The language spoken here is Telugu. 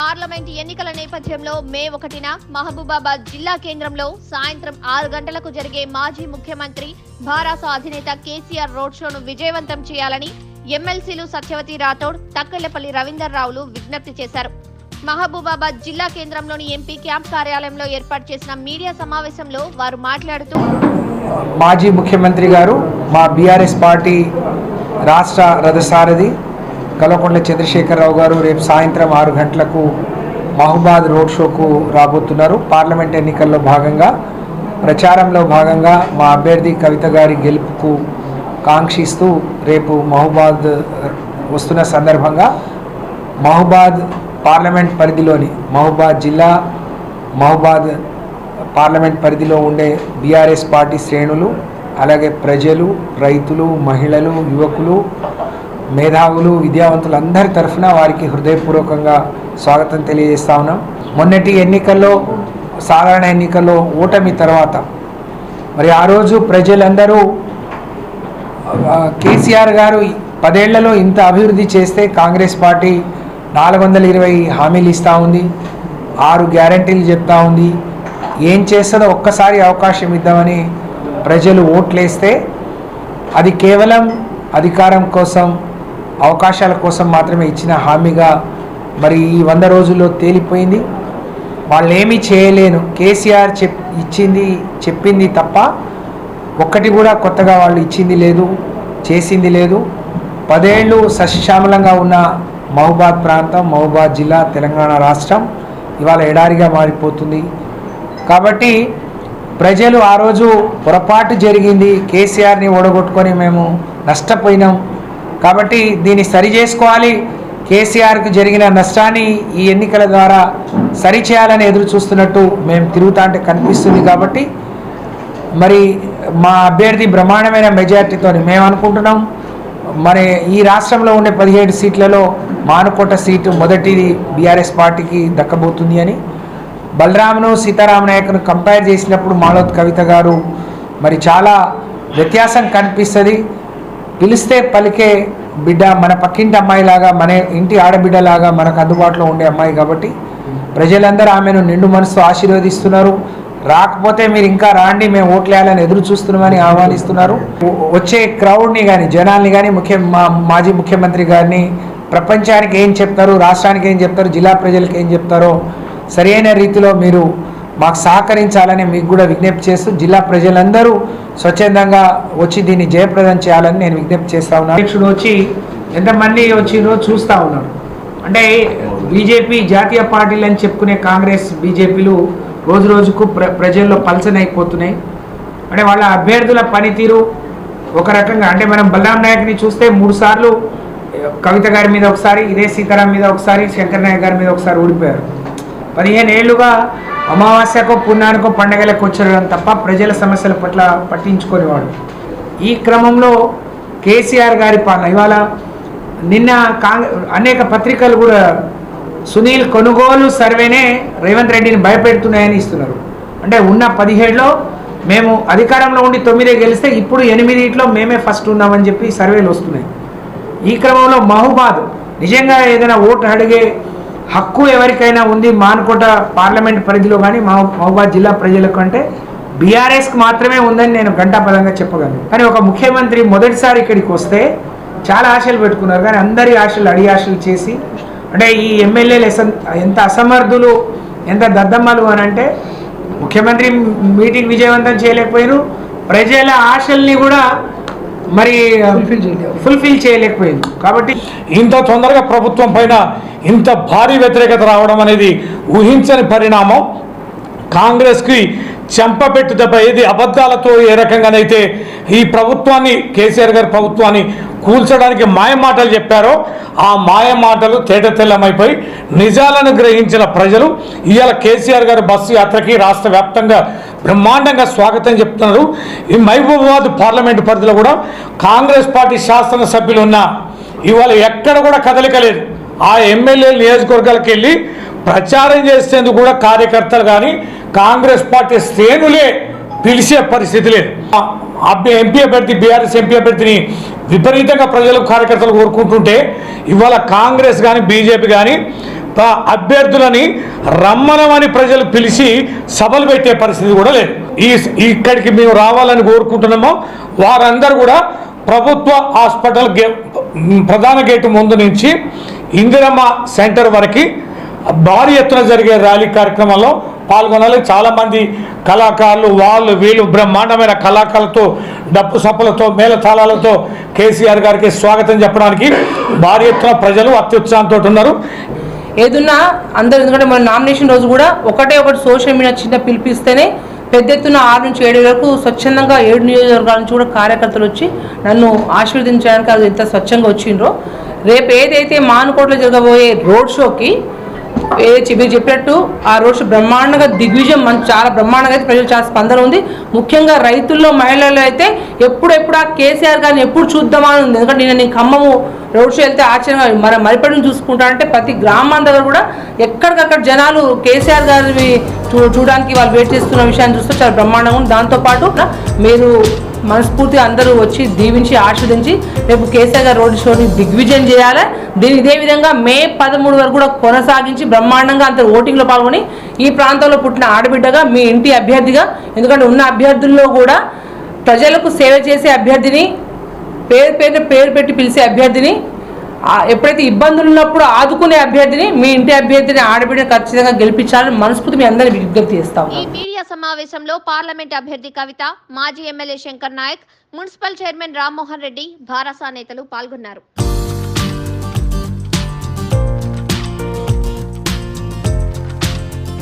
పార్లమెంట్ ఎన్నికల నేపథ్యంలో మే ఒకటిన మహబూబాబాద్ జిల్లా కేంద్రంలో సాయంత్రం ఆరు గంటలకు జరిగే మాజీ ముఖ్యమంత్రి భారాస అధినేత కేసీఆర్ రోడ్ షోను విజయవంతం చేయాలని ఎమ్మెల్సీలు సత్యవతి రాథోడ్ తక్కలపల్లి రవీందర్ రావులు విజ్ఞప్తి చేశారు. మహబూబాబాద్ జిల్లా కేంద్రంలోని ఎంపీ క్యాంప్ కార్యాలయంలో ఏర్పాటు చేసిన మీడియా సమావేశంలో వారు మాట్లాడుతూ మాజీ ముఖ్యమంత్రి గారు మా బీఆర్ఎస్ పార్టీ రాష్ట్ర రథసారథి కల్వకుంట్ల చంద్రశేఖరరావు గారు రేపు సాయంత్రం ఆరు గంటలకు మహబాద్ రోడ్ షోకు రాబోతున్నారు. పార్లమెంట్ ఎన్నికల్లో భాగంగా ప్రచారంలో భాగంగా మా అభ్యర్థి కవిత గారి గెలుపుకు కాంక్షిస్తూ రేపు మహబాద్ వస్తున్న సందర్భంగా మహబాద్ పార్లమెంట్ పరిధిలోని మహబాద్ జిల్లా మహబాద్ పార్లమెంట్ పరిధిలో ఉండే బీఆర్ఎస్ పార్టీ శ్రేణులు అలాగే ప్రజలు రైతులు మహిళలు యువకులు మేధావులు విద్యావంతులు అందరి తరఫున వారికి హృదయపూర్వకంగా స్వాగతం తెలియజేస్తా ఉన్నాం. మొన్నటి ఎన్నికల్లో సాధారణ ఎన్నికల్లో ఓటమి తర్వాత మరి ఆ రోజు ప్రజలందరూ కేసీఆర్ గారు పదేళ్ళలో ఇంత అభివృద్ధి చేస్తే కాంగ్రెస్ పార్టీ నాలుగు వందల ఇరవై హామీలు ఇస్తూ ఉంది ఆరు గ్యారంటీలు చెప్తా ఉంది. ఏం చేస్తుందో ఒక్కసారి అవకాశం ఇద్దామని ప్రజలు ఓట్లేస్తే అది కేవలం అధికారం కోసం అవకాశాల కోసం మాత్రమే ఇచ్చిన హామీగా మరి ఈ వంద రోజుల్లో తేలిపోయింది. వాళ్ళు ఏమీ చేయలేను. కేసీఆర్ చెప్ ఇచ్చింది చెప్పింది తప్ప ఒక్కటి కూడా కొత్తగా వాళ్ళు ఇచ్చింది లేదు చేసింది లేదు. పదేళ్ళు సస్యశ్యామలంగా ఉన్న మహబాద్ ప్రాంతం మహబాద్ జిల్లా తెలంగాణ రాష్ట్రం ఇవాళ ఎడారిగా మారిపోతుంది. కాబట్టి ప్రజలు ఆ రోజు పొరపాటు జరిగింది. కేసీఆర్ని ఓడగొట్టుకొని మేము నష్టపోయినాం. కాబట్టి దీన్ని సరి చేసుకోవాలి. కేసీఆర్కు జరిగిన నష్టాన్ని ఈ ఎన్నికల ద్వారా సరిచేయాలని ఎదురు చూస్తున్నట్టు మేము తిరుగుతా అంటే కనిపిస్తుంది కాబట్టి మరి మా అభ్యర్థి బ్రహ్మాండమైన మెజార్టీతో మేము అనుకుంటున్నాం. మరి ఈ రాష్ట్రంలో ఉండే పదిహేడు సీట్లలో మానుకోట సీటు మొదటిది బీఆర్ఎస్ పార్టీకి దక్కబోతుంది అని. బలరామును సీతారామ నాయకును కంపేర్ చేసినప్పుడు మాలోత్ కవిత గారు మరి చాలా వ్యత్యాసం కనిపిస్తుంది. పిలిస్తే పలికే బిడ్డ మన పక్కింటి అమ్మాయిలాగా మన ఇంటి ఆడబిడ్డలాగా మనకు అందుబాటులో ఉండే అమ్మాయి కాబట్టి ప్రజలందరూ ఆమెను నిండు మనసు ఆశీర్వదిస్తున్నారు. రాకపోతే మీరు ఇంకా రాండి మేము ఓట్లేయాలని ఎదురు చూస్తున్నామని ఆహ్వానిస్తున్నారు. వచ్చే క్రౌడ్ని కానీ జనాల్ని కానీ ముఖ్య మా మాజీ ముఖ్యమంత్రి గారిని ప్రపంచానికి ఏం చెప్తారు రాష్ట్రానికి ఏం చెప్తారు జిల్లా ప్రజలకు ఏం చెప్తారో సరైన రీతిలో మీరు మాకు సహకరించాలని మీకు కూడా విజ్ఞప్తి చేస్తూ జిల్లా ప్రజలందరూ స్వచ్ఛందంగా వచ్చి దీన్ని జయప్రదం చేయాలని నేను విజ్ఞప్తి చేస్తా ఉన్నాను అధ్యక్షుడు వచ్చి ఎంతమంది వచ్చిందో చూస్తూ ఉన్నాడు అంటే బీజేపీ జాతీయ పార్టీలు అని చెప్పుకునే కాంగ్రెస్ బీజేపీలు రోజు రోజుకు ప్ర ప్రజల్లో పలసనైపోతున్నాయి. అంటే వాళ్ళ అభ్యర్థుల పనితీరు ఒక రకంగా అంటే మనం బలరాం నాయక్ని చూస్తే మూడు సార్లు కవిత గారి మీద ఒకసారి ఇదే సీతారాం మీద ఒకసారి శంకర్ నాయక్ గారి మీద ఒకసారి ఓడిపోయారు పదిహేను ఏళ్ళుగా అమావాస్యకో పుణ్యానికో పండగలకు వచ్చారు తప్ప ప్రజల సమస్యల పట్ల పట్టించుకునేవాడు. ఈ క్రమంలో కేసీఆర్ గారి పాలన. ఇవాళ నిన్న కాంగ్రెస్ అనేక పత్రికలు కూడా సునీల్ కొనుగోలు సర్వేనే రేవంత్ రెడ్డిని భయపెడుతున్నాయని ఇస్తున్నారు. అంటే ఉన్న పదిహేడులో మేము అధికారంలో ఉండి తొమ్మిదే గెలిస్తే ఇప్పుడు ఎనిమిదిట్లో మేమే ఫస్ట్ ఉన్నామని చెప్పి సర్వేలు వస్తున్నాయి. ఈ క్రమంలో మహుబాద్. నిజంగా ఏదైనా ఓటు అడిగే హక్కు ఎవరికైనా ఉంది మానుకోట పార్లమెంట్ పరిధిలో కానీ మహ మహబాద్ జిల్లా ప్రజలకు అంటే బీఆర్ఎస్కి మాత్రమే ఉందని నేను గంటాపదంగా చెప్పగలను. కానీ ఒక ముఖ్యమంత్రి మొదటిసారి ఇక్కడికి వస్తే చాలా ఆశలు పెట్టుకున్నారు. కానీ అందరి ఆశలు అడి ఆశలు చేసి అంటే ఈ ఎమ్మెల్యేలు ఎంత అసమర్థులు ఎంత దద్దమ్మలు అని అంటే ముఖ్యమంత్రి మీటింగ్ విజయవంతం చేయలేకపోయారు ప్రజల ఆశల్ని కూడా మరి ఫుల్ఫిల్ చేయలేకపోయింది. కాబట్టి ఇంత తొందరగా ప్రభుత్వం పైన ఇంత భారీ వ్యతిరేకత రావడం అనేది ఊహించని పరిణామం. కాంగ్రెస్కి చెంపపెట్టు దెబ్బ ఏది అబద్ధాలతో ఏ రకంగానైతే ఈ ప్రభుత్వాన్ని కేసీఆర్ గారి ప్రభుత్వాన్ని కూల్చడానికి మాయ మాటలు చెప్పారో ఆ మాయ మాటలు తేట తెల్లమైపోయి నిజాలను గ్రహించిన ప్రజలు ఇవాళ కేసీఆర్ గారి బస్సు యాత్రకి రాష్ట్ర వ్యాప్తంగా బ్రహ్మాండంగా స్వాగతం చెప్తున్నారు. ఈ మహబూబాబాద్ పార్లమెంటు పరిధిలో కూడా కాంగ్రెస్ పార్టీ శాసనసభ్యులు ఉన్న ఇవాళ ఎక్కడ కూడా కదలిక లేదు. ఆ ఎమ్మెల్యే నియోజకవర్గాలకు వెళ్ళి ప్రచారం చేసేందుకు కూడా కార్యకర్తలు కానీ కాంగ్రెస్ పార్టీ శ్రేణులే పిలిచే పరిస్థితి లేదు. అభ్య ఎంపీ అభ్యర్థి బీఆర్ఎస్ ఎంపీ అభ్యర్థిని విపరీతంగా ప్రజలు కార్యకర్తలు కోరుకుంటుంటే ఇవాళ కాంగ్రెస్ కానీ బీజేపీ కానీ అభ్యర్థులని రమ్మనమని ప్రజలు పిలిచి సభలు పెట్టే పరిస్థితి కూడా లేదు. ఈ ఇక్కడికి మేము రావాలని కోరుకుంటున్నామో వారందరూ కూడా ప్రభుత్వ హాస్పిటల్ గే ప్రధాన గేటు ముందు నుంచి ఇందిరమ్మ సెంటర్ వరకు భారీ ఎత్తున జరిగే ర్యాలీ కార్యక్రమంలో పాల్గొనాలి. చాలామంది కళాకారులు వాళ్ళు వీళ్ళు బ్రహ్మాండమైన కళాకారులతో డప్పు సప్పులతో మేళతాళాలతో కేసీఆర్ గారికి స్వాగతం చెప్పడానికి భారీ ఎత్తున ప్రజలు అత్యుత్సాహంతో ఉన్నారు. ఏదున్నా అందరూ ఎందుకంటే మన నామినేషన్ రోజు కూడా ఒకటే ఒకటి సోషల్ మీడియా చిన్న పిలిపిస్తేనే పెద్ద ఎత్తున ఆరు నుంచి ఏడు వరకు స్వచ్ఛందంగా ఏడు నియోజకవర్గాల నుంచి కూడా కార్యకర్తలు వచ్చి నన్ను ఆశీర్వదించడానికి అది ఎంత స్వచ్ఛంగా వచ్చిండ్రో. రేపు ఏదైతే మానుకోటలో జరగబోయే రోడ్ షోకి ఏ మీరు చెప్పినట్టు ఆ రోజు బ్రహ్మాండంగా దిగ్విజయం చాలా బ్రహ్మాండంగా అయితే ప్రజలు చాలా స్పందన ఉంది. ముఖ్యంగా రైతుల్లో మహిళల్లో అయితే ఎప్పుడెప్పుడు ఆ కేసీఆర్ గారిని ఎప్పుడు చూద్దామా ఉంది. ఎందుకంటే నేను నేను ఖమ్మము రోడ్ షో వెళ్తే ఆశ్చర్యంగా మన మరిపడిని చూసుకుంటానంటే ప్రతి గ్రామం దగ్గర కూడా ఎక్కడికక్కడ జనాలు కేసీఆర్ గారిని చూ చూడడానికి వాళ్ళు వెయిట్ చేస్తున్న విషయాన్ని చూస్తే చాలా బ్రహ్మాండంగా ఉంది. దాంతోపాటు మీరు మనస్ఫూర్తిగా అందరూ వచ్చి దీవించి ఆస్వాదించి రేపు కేసీఆర్ గారు రోడ్ షోని దిగ్విజయం చేయాలి. దీని ఇదే విధంగా మే పదమూడు వరకు కూడా కొనసాగించి బ్రహ్మాండంగా అంత ఓటింగ్లో పాల్గొని ఈ ప్రాంతంలో పుట్టిన ఆడబిడ్డగా మీ ఇంటి అభ్యర్థిగా ఎందుకంటే ఉన్న అభ్యర్థుల్లో కూడా ప్రజలకు సేవ చేసే అభ్యర్థిని పేరు పేరు పేరు పెట్టి పిలిచే అభ్యర్థిని ఎప్పుడైతే ఇబ్బందులు ఉన్నప్పుడు ఆదుకునే అభ్యర్థిని మీ ఇంటి అభ్యర్థిని ఆడబిడ్డని ఖచ్చితంగా గెలిపించాలని మనస్ఫూర్తి మీ అందరినీ విజ్ఞప్తి చేస్తా ఈ మీడియా సమావేశంలో పార్లమెంట్ అభ్యర్థి కవిత మాజీ MLA Shankar Naik municipal chairman Rammohan Reddy Bharasa నేతలు పాల్గొన్నారు.